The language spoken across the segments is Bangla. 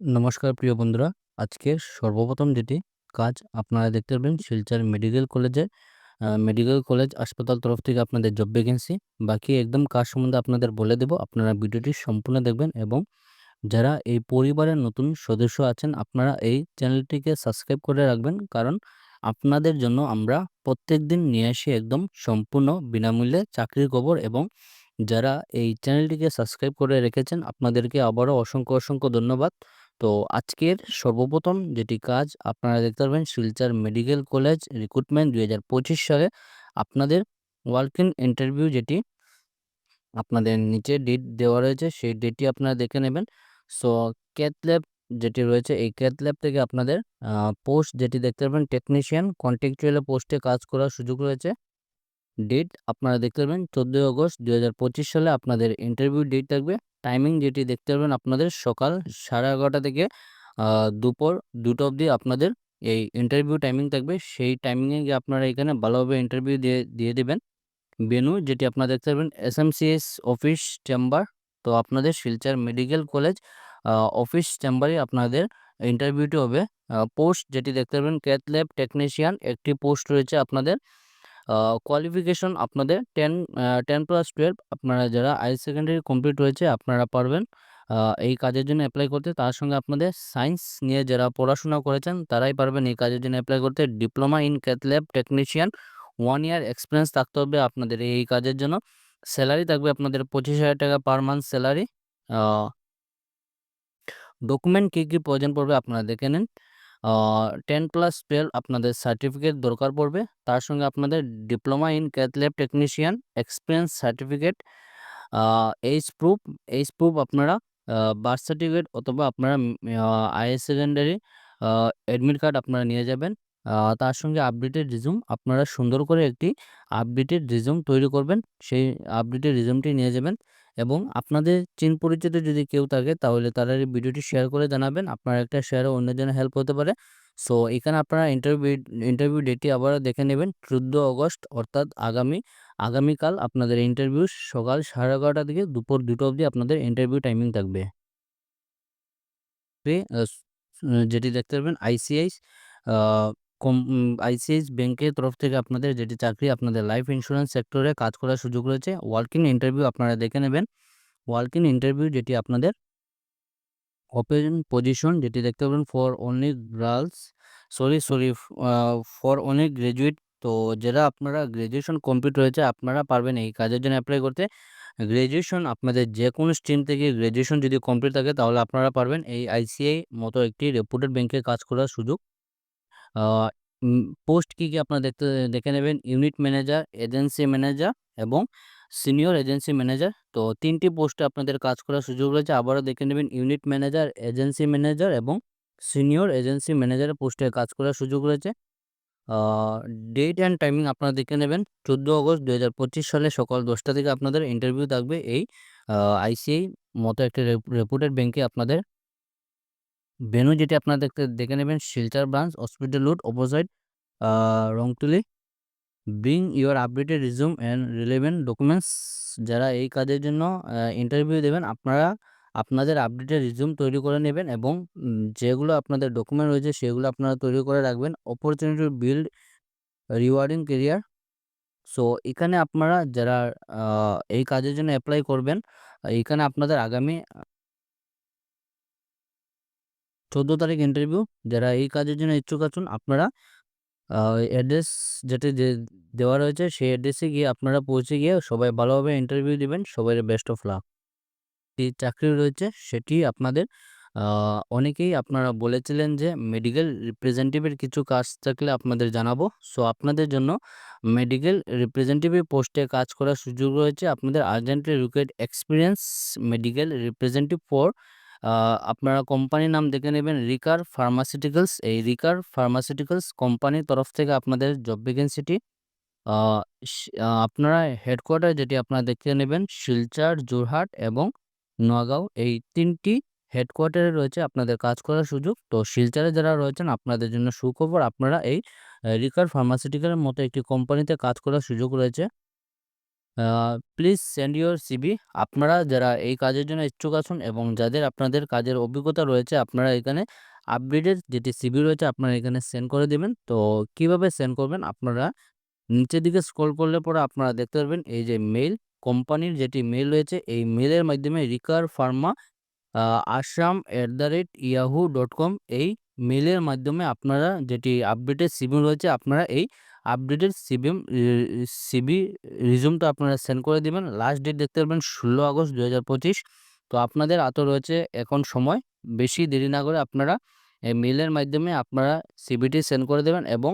নমস্কার প্রিয় বন্ধুরা। আজকে সর্বপ্রথম যেটি কাজ আপনারা দেখতে পাবেন শিলচর মেডিকেল কলেজে মেডিকেল কলেজ হাসপাতাল তরফ থেকে আপনাদের জব ভ্যাকেন্সি বাকি একদম কাজ সম্বন্ধে আপনাদের বলে দেব, আপনারা ভিডিওটি সম্পূর্ণ দেখবেন এবং যারা এই পরিবারের নতুন সদস্য আছেন, আপনারা এই চ্যানেলটিকে সাবস্ক্রাইব করে রাখবেন। কারণ আপনাদের জন্য আমরা প্রত্যেক দিন নিয়ে আসি একদম সম্পূর্ণ বিনামূল্যে চাকরির খবর এবং যারা এই চ্যানেলটিকে সাবস্ক্রাইব করে রেখেছেন, আপনাদেরকে আবারও অসংখ্য অসংখ্য ধন্যবাদ। তো আজকের সর্বপ্রথম যেটি কাজ, আপনারা দেখতে পারবেন শিলচর মেডিকেল কলেজ রিক্রুটমেন্ট দুই হাজার পঁচিশ সালে আপনাদের ওয়ার্ক ইন ইন্টারভিউ যেটি, আপনাদের নিচে ডেট দেওয়া রয়েছে, সেই ডেটটি আপনারা দেখে নেবেন। সো ক্যাথল্যাব যেটি রয়েছে, এই ক্যাথল্যাব থেকে আপনাদের পোস্ট যেটি দেখতে পাবেন টেকনিশিয়ান কন্ট্রাকচুয়াল পোস্টে কাজ করার সুযোগ রয়েছে। ডেট আপনারা দেখতে পাবেন চোদ্দোই আগস্ট দুই হাজার পঁচিশ সালে আপনাদের ইন্টারভিউ ডেট থাকবে। টাইমিং যেটি দেখতে পাবেন আপনাদের সকাল সাড়ে এগারোটা থেকে দুপুর দুটো অবধি আপনাদের এই ইন্টারভিউ টাইমিং থাকবে। সেই টাইমিংয়ে গিয়ে আপনারা এখানে ভালোভাবে ইন্টারভিউ দিয়ে দিয়ে দেবেন। বেনু যেটি আপনারা দেখতে পাবেন এস অফিস চেম্বার তো আপনাদের শিলচর মেডিকেল কলেজ অফিস চেম্বারে আপনাদের ইন্টারভিউটি হবে। পোস্ট যেটি দেখতে পাবেন ক্যাথ ল্যাব টেকনিশিয়ান একটি পোস্ট রয়েছে আপনাদের। কোয়ালিফিকেশন আপনাদের টেন টেন প্লাস টুয়েলভ আপনারা যারা হাই সেকেন্ডারি কমপ্লিট হয়েছে আপনারা পারবেন। এই কাজের জন্য অ্যাপ্লাই করতে। তার সঙ্গে আপনাদের সায়েন্স নিয়ে যারা পড়াশোনা করেছেন তারাই পারবেন এই কাজের জন্য অ্যাপ্লাই করতে। Diploma in cath lab technician one year experience থাকতে হবে আপনাদের এই কাজের জন্য। স্যালারি থাকবে আপনাদের পঁচিশ হাজার টাকা পার মান্থ স্যালারি ডকুমেন্ট কী কী প্রয়োজন পড়বে আপনারা দেখে নিন। টেন প্লাস টুয়েলভ আপনাদের সার্টিফিকেট দরকার পড়বে। তার সঙ্গে আপনাদের diploma in cath lab technician experience certificate age proof age proof আপনারা বার্থ সার্টিফিকেট অথবা আপনারা আইএস সেকেন্ডারি অ্যাডমিট কার্ড আপনারা নিয়ে যাবেন। তার সঙ্গে আপডেটেড রিজুম, আপনারা সুন্দর করে একটি আপডেটেড রিজুম তৈরি করবেন। সেই আপডেটেড রিজুমটি নিয়ে যাবেন। এবং আপনাদের চিন পরিচিত যদি কেউ থাকে, তাহলে তারা এই ভিডিওটি শেয়ার করে জানাবেন। আপনার একটা শেয়ারও অন্যজনের হেল্প হতে পারে। সো এখানে আপনারা ইন্টারভিউ ইন্টারভিউ ডেটটি আবার দেখে নেবেন। চোদ্দ অগস্ট অর্থাৎ আগামী, আগামীকাল আপনাদের ইন্টারভিউ সকাল সাড়ে এগারোটা থেকে দুপুর দুটো অবধি আপনাদের ইন্টারভিউ টাইমিং থাকবে। যেটি দেখতে পারবেন আইসিআইস কম আইসিআইস ব্যাংকের তরফ থেকে আপনাদের যেটি চাকরি আপনাদের লাইফ ইন্স্যুরেন্স সেক্টরে কাজ করার সুযোগ রয়েছে। ওয়ার্কিং ইন্টারভিউ আপনারা দেখে নেবেন। ওয়ার্কিং ইন্টারভিউ যেটি আপনাদের ওপেন পজিশন যেটি দেখতে পাবেন for only girls sorry sorry for only graduate তো যারা আপনারা গ্র্যাজুয়েশন কমপ্লিট হয়েছে, আপনারা পারবেন এই কাজের জন্য অ্যাপ্লাই করতে। গ্র্যাজুয়েশন আপনাদের যে কোনো স্ট্রিম থেকে গ্র্যাজুয়েশন যদি কমপ্লিট থাকে, তাহলে আপনারা পারবেন এই আইসিআই মতো একটি রেপুটেড ব্যাংকে কাজ করার সুযোগ। পোস্ট কী কী আপনারা দেখতে, দেখে নেবেন? ইউনিট ম্যানেজার, এজেন্সি ম্যানেজার এবং সিনিয়র এজেন্সি ম্যানেজার। তো তিনটি পোস্টে আপনাদের কাজ করার সুযোগ রয়েছে। আবারও দেখে নেবেন, ইউনিট ম্যানেজার, এজেন্সি ম্যানেজার এবং সিনিয়র এজেন্সি ম্যানেজারের পোস্টে কাজ করার সুযোগ রয়েছে। ডেট অ্যান্ড টাইমিং আপনারা দেখে নেবেন। চোদ্দ আগস্ট দু হাজার পঁচিশ সালে সকাল দশটা থেকে আপনাদের ইন্টারভিউ থাকবে। এই আইসিআই মতো একটা রেপুটেড ব্যাংকে আপনাদের ভেনু যেটি আপনারা দেখতে, দেখে নেবেন Silchar branch hospital road opposite Rongtuli bring your updated resume and relevant documents যারা এই কাজের জন্য ইন্টারভিউ দেবেন, আপনারা আপনাদের আপডেটেড রিজুম তৈরি করে নেবেন এবং যেগুলো আপনাদের ডকুমেন্ট রয়েছে, সেগুলো আপনারা তৈরি করে রাখবেন। Opportunity build rewarding career so এখানে আপনারা যারা এই কাজের জন্য অ্যাপ্লাই করবেন, এখানে আপনাদের আগামী চোদ্দ তারিখ ইন্টারভিউ যারা এই কাজের জন্য ইচ্ছুক আছেন, আপনারা অ্যাড্রেস যেটি যে দেওয়া রয়েছে, সেই অ্যাড্রেসে গিয়ে আপনারা পৌঁছে গিয়ে সবাই ভালোভাবে ইন্টারভিউ দিবেন সবাই বেস্ট অফ লাক যে চাকরি রয়েছে, সেটি আপনাদের অনেকেই আপনারা বলেছিলেন যে মেডিকেল রিপ্রেজেন্টেটিভের কিছু কাজ থাকলে আপনাদের জানাব। সো আপনাদের জন্য মেডিকেল রিপ্রেজেন্টেটিভ পোস্টে কাজ করার সুযোগ রয়েছে। আপনাদের urgently required experience medical representative for আপনারা কোম্পানির নাম দেখে নেবেন রিকার ফার্মাসিউটিক্যালস। এই রিকার ফার্মাসিউটিক্যালস কোম্পানির তরফ থেকে আপনাদের জব ভ্যাকেন্সিটি। আপনারা হেডকোয়ার্টার যেটি আপনারা দেখে নেবেন শিলচর, যোরহাট এবং নোয়াগাঁও এই তিনটি হেডকোয়ার্টারে রয়েছে আপনাদের কাজ করার সুযোগ। তো শিলচরে যারা রয়েছেন আপনাদের জন্য সুখবর, আপনারা এই রিকার ফার্মাসিউটিক্যালের মতো একটি কোম্পানিতে কাজ করার সুযোগ রয়েছে। প্লিজ সেন্ড ইউর সিভি আপনারা যারা এই কাজের জন্য ইচ্ছুক আছেন এবং যাদের আপনাদের কাজের অভিজ্ঞতা রয়েছে, আপনারা এখানে আপডেটেড যেটি সিভি রয়েছে, আপনারা এখানে সেন্ড করে দিবেন। তো কীভাবে সেন্ড করবেন আপনারা নিচের দিকে স্ক্রল করলে পরে আপনারা দেখতে পারবেন এই যে মেইল কোম্পানির যেটি মেইল রয়েছে, এই মেলের মাধ্যমে রিকার ফার্মা আসাম @yahoo.com এই মেলের মাধ্যমে আপনারা যেটি আপডেটেড সিভি রয়েছে, আপনারা এই আপডেটেড সিভিম সিবি সিভি রিজিউমটা আপনারা সেন্ড করে দিবেন। লাস্ট ডেট দেখতে পারবেন ১৬ আগস্ট ২০২৫ তো আপনাদের হাতে রয়েছে এখন সময়। বেশি দেরি না করে আপনারা এই মেইলের মাধ্যমে আপনারা সিবিটি সেন্ড করে দেবেন এবং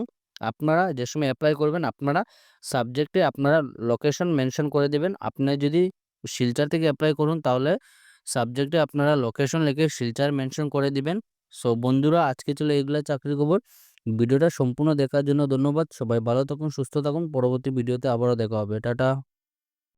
আপনারা যে সময় অ্যাপ্লাই করবেন, আপনারা সাবজেক্টে আপনারা লোকেশন মেনশন করে দেবেন আপনি যদি শিলচর থেকে অ্যাপ্লাই করুন, তাহলে সাবজেক্টে আপনারা লোকেশন লিখে শিলচর মেনশন করে দিবেন। সো বন্ধুরা, আজকে চলে এগুলো চাকরির খবর। ভিডিওটা সম্পূর্ণ দেখার জন্য ধন্যবাদ। সবাই ভালো থাকুন, সুস্থ থাকুন। পরবর্তী ভিডিওতে আবারও দেখা হবে। টাটা।